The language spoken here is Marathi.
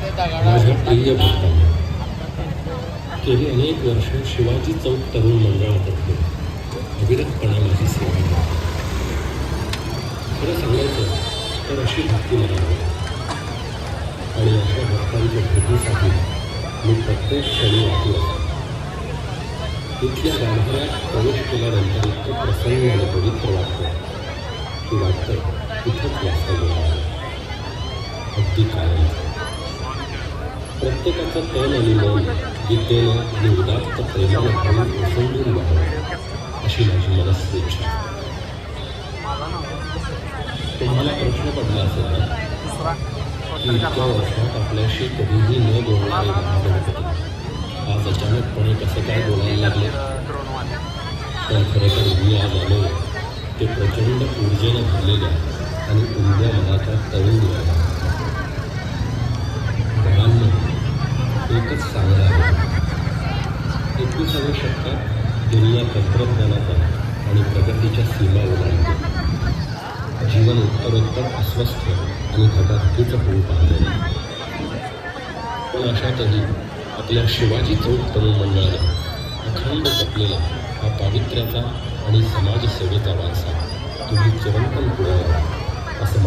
माझ्या प्रिय भक्तांनो गेली अनेक वर्ष शिवाजी चौक तरुण मंडळातर्फे अविरतपणे माझी सेवा खरं सांगायचं तर अशी भक्ती मला आणि अशा भक्तांच्या भेटीसाठी मी प्रत्येक क्षणी वाटलो इथल्या गाभाऱ्यात प्रवेश केल्यानंतर इतकं प्रसन्न आणि पवित्र वाटतं की वाटतं इथंच वास्तव्य अगदी कायम प्रत्येकाचं तन आणि मन विद्येनं आणि उदात्त प्रेमानं भरून ओसंडून व्हावं अशी माझी मनस्वी इच्छा तुम्हाला प्रश्न पडला असेल ना की इतक्या वर्षात आपल्याशी कधीही न बोलणारे महागणपती आज अचानकपणे कसं काय बोलायला लागले? पण खरं तर मी आज आलो ते प्रचंड ऊर्जेनं भरलेल्या आणि उमद्या मनाच्या तरुण एकच सांगणं आहे. एकविसाव्या शतकात दुनिया तंत्रज्ञानाचा आणि प्रगतीच्या सीमा ओलांडते जीवन उत्तरोत्तर अस्वस्थ आणि धकाधकीचं होऊ पाहिलं पण अशातही आपल्या शिवाजी चौक तरुण मंडळानं अखंड जपलेला हा पावित्र्याचा आणि समाजसेवेचा वारसा तुम्ही चिरंतन पुढे असं